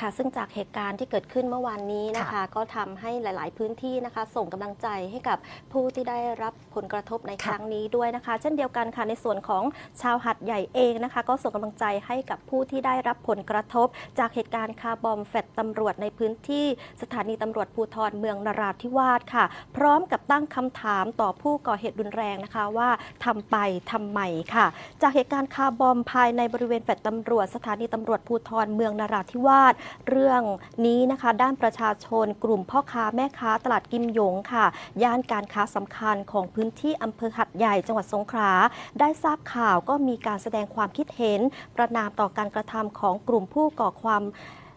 ค่ะซึ่งจากเหตุการณ์ที่เกิดขึ้นเมื่อวานนี้นะคะค่ะก็ทำให้หลาย ๆ พื้นที่นะคะ ส่งกำลังใจให้กับผู้ที่ได้รับผลกระทบในคค่ะรั้งนี้ด้วยนะคะ เช่นเดียวกันค่ะในส่วนของชาวหัดใหญ่เองนะคะ ก็ส่งกำลังใจให้กับผู้ที่ได้รับผลกระทบ จากเหตุการณ์คาร์บอมแฟดตำรวจในพื้นที่สถานีตำรวจภูธรเมืองนราธิวาสค่ะ พร้อมกับตั้งคำถามต่อผู้ก่อเหตุรุนแรงนะคะว่าทำไปทำไมค่ะ จากเหตุการณ์คาร์บอมภายในบริเวณแฟลตตำรวจ สถานีตำรวจภูธรเมืองนราธิวาสเรื่องนี้นะคะ ด้านประชาชน กลุ่มพ่อค้าแม่ค้าตลาดกิมหยงค่ะ ย่านการค้าสำคัญของพื้นที่อำเภอหัดใหญ่จังหวัดสงขลาได้ทราบข่าวก็มีการแสดงความคิดเห็น ประนามต่อการกระทำของกลุ่มผู้ก่อความ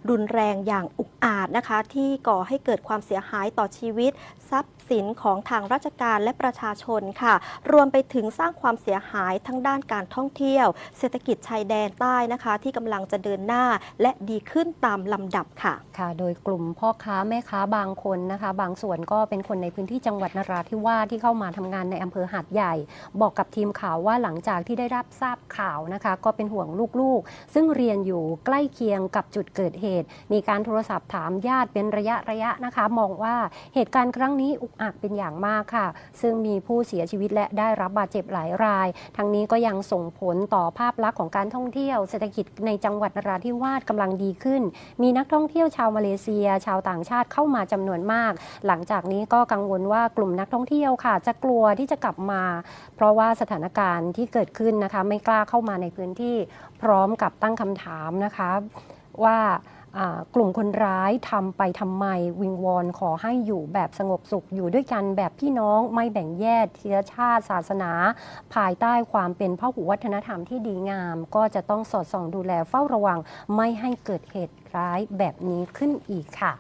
รุนแรงอย่างอุกอาจนะคะ ที่ก่อให้เกิดความเสียหายต่อชีวิต ทรัพย์สินของทางราชการและประชาชนค่ะ รวมไปถึงสร้างความเสียหายทั้งด้านการท่องเที่ยว เศรษฐกิจชายแดนใต้นะคะ ที่กำลังจะเดินหน้าและดีขึ้นตามลำดับค่ะค่ะ โดยกลุ่มพ่อค้าแม่ค้าบางคนนะคะ บางส่วนก็เป็นคนในพื้นที่จังหวัดนราธิวาสที่เข้ามาทำงานในอำเภอหาดใหญ่ บอกกับทีมข่าวว่าหลังจากที่ได้รับทราบข่าวนะคะ ก็เป็นห่วงลูกๆ ซึ่งเรียนอยู่ใกล้เคียงกับจุดเกิดเหตุมีการโทรศัพท์ถามญาติเป็นระยะระยะนะคะ มองว่าเหตุการณ์ครั้งนี้อุกอาจเป็นอย่างมากค่ะ ซึ่งมีผู้เสียชีวิตและได้รับบาดเจ็บหลายราย ทั้งนี้ก็ยังส่งผลต่อภาพลักษณ์ของการท่องเที่ยว เศรษฐกิจในจังหวัดนราธิวาสกำลังดีขึ้น มีนักท่องเที่ยวชาวมาเลเซีย ชาวต่างชาติเข้ามาจำนวนมาก หลังจากนี้ก็กังวลว่ากลุ่มนักท่องเที่ยวค่ะ จะกลัวที่จะกลับมา เพราะว่าสถานการณ์ที่เกิดขึ้นนะคะ ไม่กล้าเข้ามาในพื้นที่ พร้อมกับตั้งคำถามนะคะว่า กลุ่มคนร้ายทำไปทำไมวิงวอนขอให้อยู่แบบสงบสุขอยู่ด้วยกันแบบพี่น้องไม่แบ่งแยกเชื้อชาติศาสนา ภายใต้ความเป็นพหุวัฒนธรรมที่ดีงาม ก็จะต้องสอดส่องดูแลเฝ้าระวัง ไม่ให้เกิดเหตุร้ายแบบนี้ขึ้นอีกค่ะ